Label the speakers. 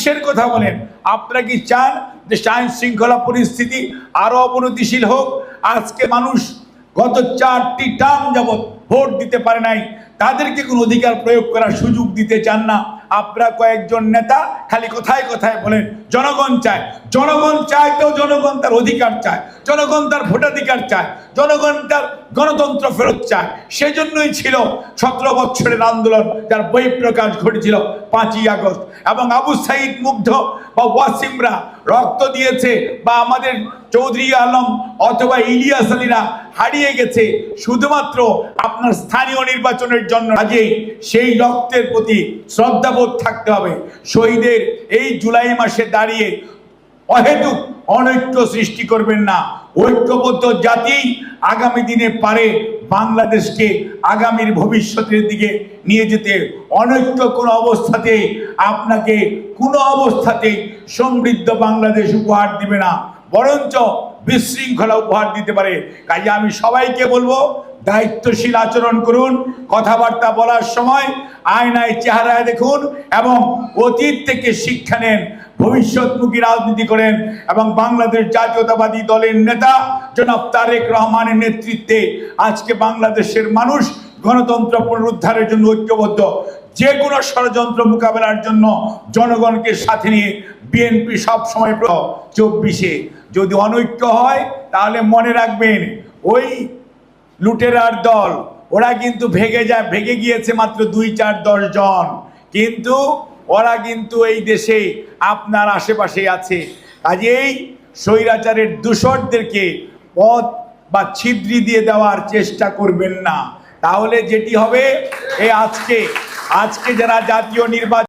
Speaker 1: কিসের কথা বলেন। আপনারা কি চান যে আইন শৃঙ্খলা পরিস্থিতি আরও অবনতিশীল হোক? আজকে মানুষ গত চারটি টার্ম যাবৎ ভোট দিতে পারে নাই। তাদেরকে কোনো অধিকার প্রয়োগ করার সুযোগ দিতে চান না। আপনারা কয়েকজন নেতা খালি কথায় কথায় বলেন, জনগণ চায়। জনগণ চায় তো জনগণ তার অধিকার চায়, জনগণ তার ভোটাধিকার চায়, জনগণ তার গণতন্ত্র ফেরত চায়। সেজন্যই ছিল সতেরো বছরের আন্দোলন যার বই প্রকাশ ঘটেছিল পাঁচই আগস্ট। এবং আবু সাইদ মুগ্ধ বা ওয়াসিমরা রক্ত দিয়েছে বা আমাদের চৌধুরী আলম অথবা ইলিয়াস আলীরা হারিয়ে গেছে। শুধুমাত্র আপনার স্থানীয় নির্বাচনের জন্য কাজেই সেই রক্তের প্রতি শ্রদ্ধাবোধ থাকতে হবে। শহীদের এই জুলাই মাসে দাঁড়িয়ে অহেতুক অনৈক্য সৃষ্টি করবেন না। ঐক্যবদ্ধ জাতি আগামী দিনে পারে বাংলাদেশকে আগামীর ভবিষ্যতের দিকে নিয়ে যেতে। অনৈক্য কোনো অবস্থাতে আপনাকে কোনো অবস্থাতেই সমৃদ্ধ বাংলাদেশ উপহার দিবে না। বরঞ্চ বিশৃঙ্খলা উপহার দিতে পারে। কাজে আমি সবাইকে বলব, দায়িত্বশীল আচরণ করুন, কথাবার্তা বলার সময় আয়নায় চেহারায় দেখুন এবং অতীত থেকে শিক্ষা নেন, ভবিষ্যৎমুখী রাজনীতি করেন এবং বাংলাদেশ জাতীয়তাবাদী দলের নেতা জনাব তারেক রহমানের নেতৃত্বে আজকে বাংলাদেশের মানুষ গণতন্ত্র পুনরুদ্ধারের জন্য ঐক্যবদ্ধ। যে কোনো ষড়যন্ত্র মোকাবেলার জন্য জনগণকে সাথে নিয়ে বিএনপি সবসময় চব্বিশে যদি অনৈক্য হয়, তাহলে মনে রাখবেন, ওই লুটেরার দল, ওরা কিন্তু ভেগে যায়, ভেগে গিয়েছে মাত্র দুই চার দশ জন। কিন্তু ওরা কিন্তু এই দেশে আপনার আশেপাশে আছে। কাজেই স্বৈরাচারের দূষরদেরকে পথ বা ছিদ্রি দিয়ে দেওয়ার চেষ্টা করবেন না। তাহলে যেটি হবে এই আজকে আজকে যারা জাতীয় নির্বাচন